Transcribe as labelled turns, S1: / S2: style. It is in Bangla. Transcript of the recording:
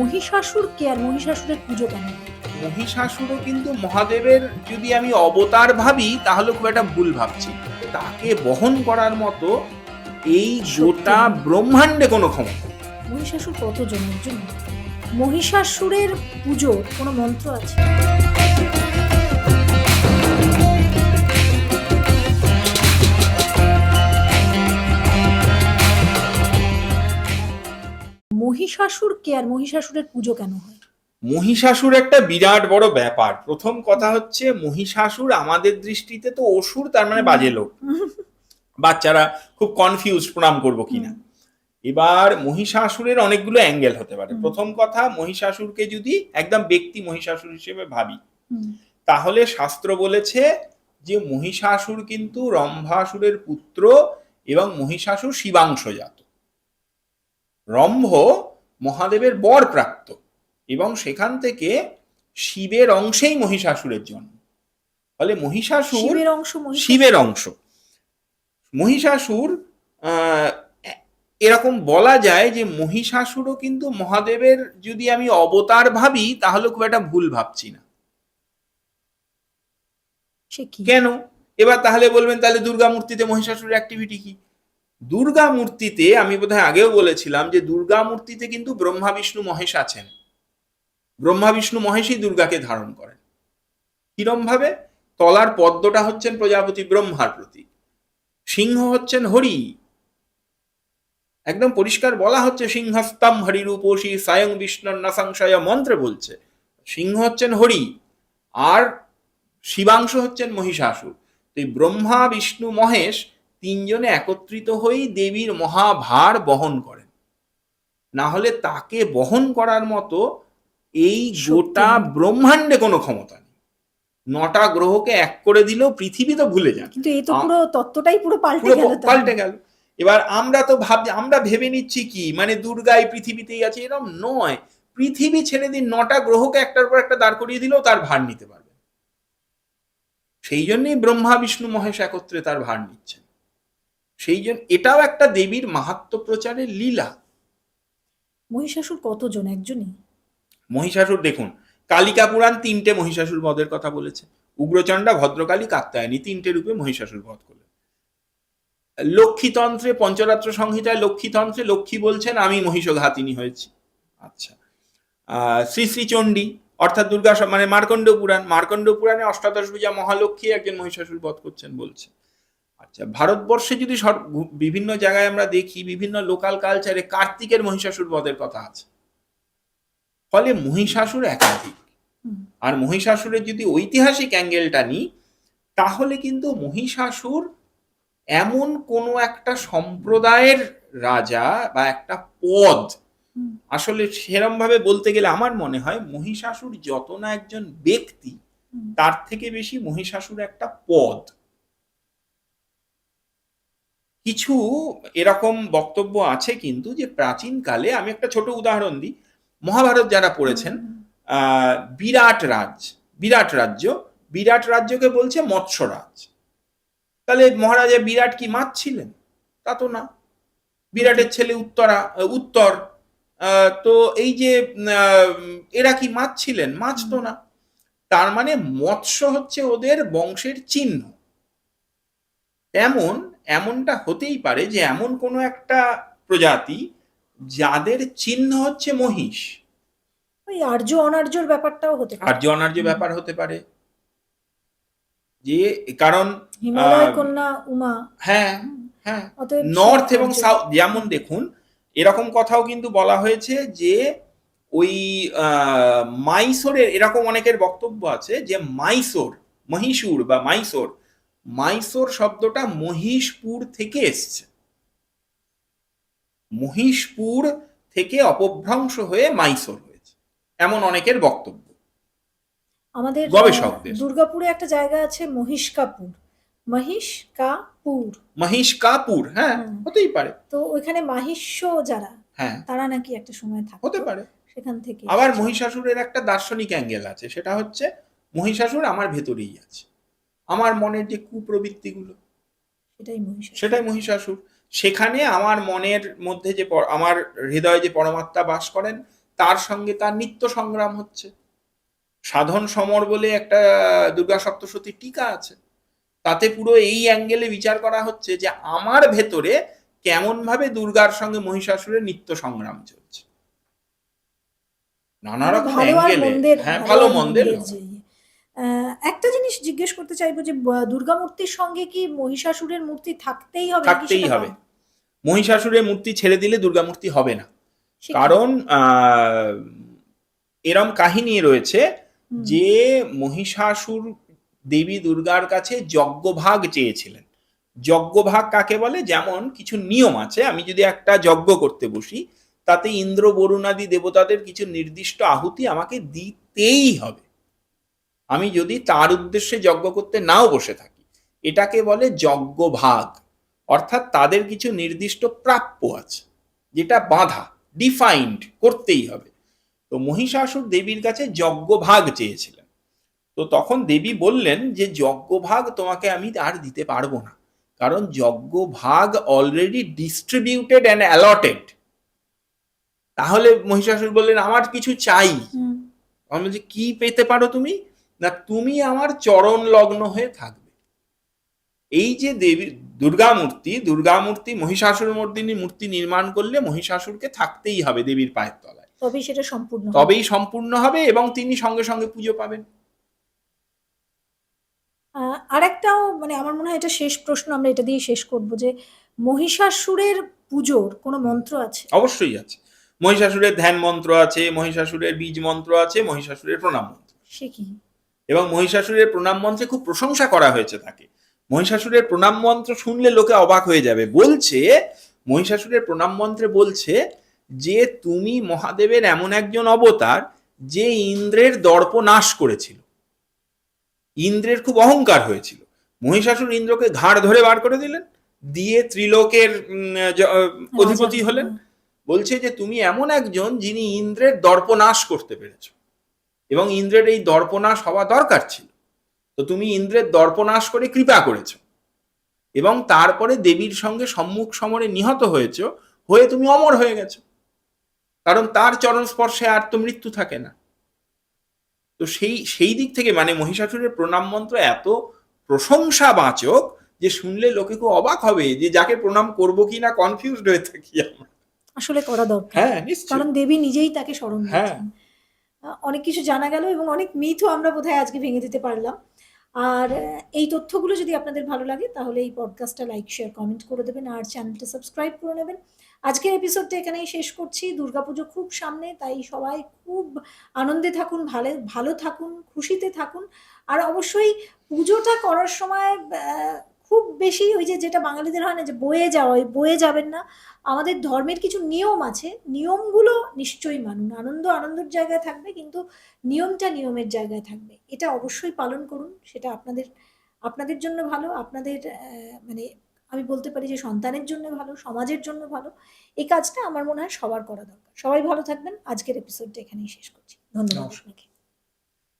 S1: মহিষাসুর কে আর মহিষাসুরের পুজো কেন?
S2: মহিষাসুরও কিন্তু মহাদেবের যদি আমি অবতার ভাবি তাহলে খুব একটা ভুল ভাবছি। তাকে বহন করার মতো এই গোটা ব্রহ্মাণ্ডে কোনো ক্ষমতা
S1: মহিষাসুর জন্মের জন্য মহিষাসুরের পুজো কোনো মন্ত্র আছে? মহিষাসুর কে আর মহিষাসুরের পুজো কেন হয়?
S2: মহিষাসুর একটা বিরাট বড় ব্যাপার। প্রথম কথা হচ্ছে মহিষাসুর আমাদের দৃষ্টিতে তো অসুর তার মানে বাজে লোক। বাচ্চারা খুব কনফিউজ প্রণাম করব কিনা। এবার মহিষাসুরের অনেকগুলো অ্যাঙ্গেল হতে পারে। প্রথম কথা মহিষাসুরকে যদি একদম ব্যক্তি মহিষাসুর হিসেবে ভাবি তাহলে শাস্ত্র বলেছে যে মহিষাসুর কিন্তু রম্ভাসুরের পুত্র এবং মহিষাসুর শিবাংশজাত। রম্ভ মহাদেবের বর প্রাপ্ত। এবং সেখান থেকে শিবের অংশেই মহিষাসুরের জন্ম। ফলে মহিষাসুর
S1: শিবের অংশ
S2: শিবের অংশ। মহিষাসুর আহ, এরকম বলা যায় যে মহিষাসুরও কিন্তু মহাদেবের যদি আমি অবতার ভাবি তাহলে খুব একটা ভুল ভাবছি না। কেন? এবার তাহলে বলবেন তাহলে দুর্গা মূর্তিতে মহিষাসুরের অ্যাক্টিভিটি কি? দুর্গা মূর্তিতে আমি বোধহয় আগেও বলেছিলাম যে দুর্গা মূর্তিতে কিন্তু ব্রহ্মা, বিষ্ণু, মহেশ আছেন। ব্রহ্মা, বিষ্ণু, মহেশই দুর্গাকে ধারণ করেন। কিরম ভাবে তলার পদ্মটা হচ্ছেন প্রজাপতি ব্রহ্মার প্রতীক। সিংহ হচ্ছেন হরি। একদম পরিষ্কার বলা হচ্ছে সিংহস্তম হরিরূপসী সায়ং বিষ্ণুর না সংশয় মন্ত্রে বলছে। সিংহ হচ্ছেন হরি আর শিবাংশ হচ্ছেন মহিষাসুর। তো এই ব্রহ্মা, বিষ্ণু, মহেশ তিনজনে একত্রিত হয়েই দেবীর মহাভার বহন করেন। না হলে তাকে বহন করার মতো এই গোটা ব্রহ্মাণ্ডে কোনো ক্ষমতা নেই। নটা গ্রহকে এক করে দিলেও পৃথিবী তো ভুলে যান
S1: কিন্তু এই তো পুরো তত্ত্বটাই পুরো পাল্টে গেল
S2: পাল্টে গেল। এবার আমরা তো ভাব আমরা ভেবে নিচ্ছি কি? মানে দুর্গা এই পৃথিবীতেই আছে এরকম নয়। পৃথিবী ছেড়ে দিন নটা গ্রহকে একটার পর একটা দাঁড় করিয়ে দিলেও তার ভার নিতে পারবে। সেই জন্যই ব্রহ্মা বিষ্ণু মহেশ একত্রে তার ভার নিচ্ছেন। সেই জন্য এটাও একটা দেবীর মাহাত্ম প্রচারের লীলা।
S1: মহিষাসুর কতজন? একজনই?
S2: মহিষাসুর দেখুন কালিকা পুরাণ তিনটে মহিষাসুর বধের কথা বলেছে। উগ্রচণ্ডা ভদ্রকালী কাত্যায়নী তিনটে রূপে মহিষাসুর বধ করলেন। লক্ষ্মীতন্ত্রে পঞ্চরাত্র সংহিতায় লক্ষ্মীতন্ত্রে লক্ষ্মী বলছেন আমি মহিষঘাতিনী হয়েছি। আচ্ছা। আহ, শ্রী শ্রী চণ্ডী অর্থাৎ দুর্গা মানে মার্কণ্ড পুরাণ মার্কণ্ড পুরাণে অষ্টাদশ পূজা মহালক্ষ্মী একজন মহিষাসুর বধ করছেন বলছে। আচ্ছা ভারতবর্ষে যদি বিভিন্ন জায়গায় আমরা দেখি বিভিন্ন লোকাল কালচারে কার্তিকের মহিষাসুর বধের কথা আছে। ফলে মহিষাসুর একাধিক। আর মহিষাসুরের যদি ঐতিহাসিক অ্যাঙ্গেলটা নিই তাহলে কিন্তু মহিষাসুর এমন কোনো একটা সম্প্রদায়ের রাজা বা একটা পদ। আসলে সেরম ভাবে বলতে গেলে আমার মনে হয় মহিষাসুর যত না একজন ব্যক্তি তার থেকে বেশি মহিষাসুর একটা পদ। কিছু এরকম বক্তব্য আছে কিন্তু যে প্রাচীনকালে, আমি একটা ছোট উদাহরণ দিই। মহাভারত যারা পড়েছেন বিরাট রাজ বিরাট রাজ্য, বিরাট রাজ্যকে বলছে মৎস্যরাজ তাহলে মহারাজা বিরাট কি মাছ ছিলেন? তা তো না। বিরাটের ছেলে উত্তরা উত্তর তো এই যে এরা কি মাছ ছিলেন? মাছ তো না। তার মানে মৎস্য হচ্ছে ওদের বংশের চিহ্ন। তেমন এমনটা হতেই পারে যে এমন কোনো একটা প্রজাতি যাদের চিহ্ন হচ্ছে মহিষ।
S1: ওই আর্য অনার্যর ব্যাপারটাও হতে পারে।
S2: আর্য অনার্য ব্যাপার হতে পারে। যে কারণ
S1: হিমালয় কন্যা উমা।
S2: হ্যাঁ হ্যাঁ। নর্থ এবং সাউথ যেমন দেখুন এরকম কথাও কিন্তু বলা হয়েছে যে ওই আহ, মাইসোরের এরকম অনেকের বক্তব্য আছে যে মাইসোর মহীশূর বা মাইসোর মাইসোর শব্দটা মহিষপুর থেকে এসছে। মহিষপুর থেকে অপভ্রংশ হয়ে মাইসোর হয়েছে এমন অনেকের বক্তব্য।
S1: আমাদের
S2: গবেষকদের।
S1: দুর্গাপুরে একটা জায়গা আছে মহিষকাপুর। মহিষকাপুর।
S2: মহিষ কাপুর হ্যাঁ। হতেই পারে।
S1: তো ওইখানে মাহিষ্য যারা
S2: হ্যাঁ।
S1: তারা নাকি একটা সময় থাকতো
S2: হতে পারে।
S1: সেখান থেকে
S2: আবার মহিষাসুরের একটা দার্শনিক অ্যাঙ্গেল আছে সেটা হচ্ছে মহিষাসুর আমার ভেতরেই আছে। আমার মনের যে কুপ্রবৃত্তিগুলো
S1: সেটাই মহিষাসুর।
S2: সেটাই মহিষাসুর। সেখানে আমার মনের মধ্যে যে আমার হৃদয়ে যে পরমাত্মা বাস করেন তার সঙ্গে তার নিত্য সংগ্রাম হচ্ছে। সাধন সমর বলে একটা দুর্গা সপ্তশতী টিকা আছে। তাতে পুরো এই অ্যাঙ্গেলে বিচার করা হচ্ছে যে আমার ভেতরে কেমন ভাবে দুর্গার সঙ্গে মহিষাসুরের নিত্য সংগ্রাম চলছে। নানা রকম অ্যাঙ্গেলে হ্যাঁ ভালো মন্দের
S1: একটা জিনিস জিজ্ঞেস করতে চাইব যে দুর্গা মূর্তির সঙ্গে কি মহিষাসুরের মূর্তি থাকতেই হবে
S2: থাকতেই হবে। মহিষাসুরের মূর্তি ছেড়ে দিলে দুর্গা মূর্তি হবে না। কারণ আহ, এরম কাহিনী রয়েছে যে মহিষাসুর দেবী দুর্গার কাছে যজ্ঞভাগ চেয়েছিলেন। যজ্ঞভাগ কাকে বলে? যেমন কিছু নিয়ম আছে। আমি যদি একটা যজ্ঞ করতে বসি তাতে ইন্দ্র বরুণাদি দেবতাদের কিছু নির্দিষ্ট আহুতি আমাকে দিতেই হবে। আমি যদি তার উদ্দেশ্যে যজ্ঞ করতে নাও বসে থাকি এটাকে বলে যজ্ঞ ভাগ। অর্থাৎ তাদের কিছু নির্দিষ্ট প্রাপ্য আছে যেটা বাধা ডিফাইন্ড করতেই হবে। তো মহিষাসুর দেবীর কাছে যজ্ঞ ভাগ চেয়েছিলেন। তো তখন দেবী বললেন যে যজ্ঞ ভাগ তোমাকে আমি আর দিতে পারব না। কারণ যজ্ঞ ভাগ অলরেডি ডিস্ট্রিবিউটেড অ্যান্ড অ্যালটেড তাহলে মহিষাসুর বললেন আমার কিছু চাই। আমি বলছি কি পেতে পারো তুমি? না তুমি আমার চরণ লগ্ন হয়ে থাকবে। এই যে দেবী দুর্গা মূর্তি দুর্গা মূর্তি মহিষাসুর মর্দিনী মূর্তি নির্মাণ করলে মহিষাসুরকে থাকতেই হবে দেবীর পায়ের তলায়।
S1: তবেই সেটা সম্পূর্ণ
S2: তবেই সম্পূর্ণ হবে এবং তিনি সঙ্গে সঙ্গে পুজো পাবেন।
S1: আরেকটাও মানে আমার মনে হয় এটা শেষ প্রশ্ন আমরা এটা দিয়ে শেষ করব যে মহিষাসুরের পুজোর কোনো মন্ত্র আছে?
S2: অবশ্যই আছে। মহিষাসুরের ধ্যান মন্ত্র আছে মহিষাসুরের বীজ মন্ত্র আছে মহিষাসুরের প্রণাম মন্ত্র
S1: সে কি?
S2: এবং মহিষাসুরের প্রণাম মন্ত্রে খুব প্রশংসা করা হয়েছে তাকে। মহিষাসুরের প্রণাম মন্ত্র শুনলে লোকে অবাক হয়ে যাবে। বলছে মহিষাসুরের প্রণাম মন্ত্রে বলছে যে তুমি মহাদেবের এমন একজন অবতার যে ইন্দ্রের দর্প নাশ করেছিল। ইন্দ্রের খুব অহংকার হয়েছিল। মহিষাসুর ইন্দ্রকে ঘাড় ধরে বার করে দিলেন দিয়ে ত্রিলোকের অধিপতি হলেন। বলছে যে তুমি এমন একজন যিনি ইন্দ্রের দর্পনাশ করতে পেরেছ। এবং ইন্দ্রের এই দর্পনাশ হওয়া দরকার ছিল। তো তুমি ইন্দ্রের দর্পনাশ করে কৃপা করেছ এবং তারপরে দেবীর সঙ্গে সম্মুখ সমরে নিহত হয়েছ হয়ে তুমি অমর হয়ে গেছো। কারণ তার চরণ স্পর্শে আর তো মৃত্যু থাকে না। তো সেই সেই দিক থেকে মানে মহিষাসুরের প্রণাম মন্ত্র এত প্রশংসাবাচক যে শুনলে লোকে খুব অবাক হবে যে যাকে প্রণাম করব কি না কনফিউজড হয়ে থাকি আমরা।
S1: আসলে করা দরকার।
S2: হ্যাঁ
S1: কারণ দেবী নিজেই তাকে স্মরণ
S2: হ্যাঁ।
S1: অনেক কিছু জানা গেল এবং অনেক মিথও আমরা বোধহয় আজকে ভেঙে দিতে পারলাম। আর এই তথ্যগুলো যদি আপনাদের ভালো লাগে, তাহলে এই পডকাস্টটা লাইক শেয়ার কমেন্ট করে দেবেন আর চ্যানেলটা সাবস্ক্রাইব করে নেবেন। আজকের এপিসোডটা এখানেই শেষ করছি। দুর্গাপুজো খুব সামনে, তাই সবাই খুব আনন্দে থাকুন, ভালো ভালো থাকুন, খুশিতে থাকুন। আর অবশ্যই পুজোটা করার সময় খুব বেশি ওই যে যেটা বাঙালিদের হয় না যে বয়ে যাওয়া ওই বয়ে যাবেন না। আমাদের ধর্মের কিছু নিয়ম আছে। নিয়মগুলো নিশ্চয়ই মানুন। আনন্দ আনন্দের জায়গায় থাকবে কিন্তু নিয়মটা নিয়মের জায়গায় থাকবে। এটা অবশ্যই পালন করুন। সেটা আপনাদের আপনাদের জন্য ভালো আপনাদের মানে আমি বলতে পারি যে সন্তানের জন্য ভালো সমাজের জন্য ভালো। এই কাজটা আমার মনে হয় সবার করা দরকার। সবাই ভালো থাকবেন। আজকের এপিসোডটা এখানেই শেষ করছি। ধন্যবাদ। আপনাকে।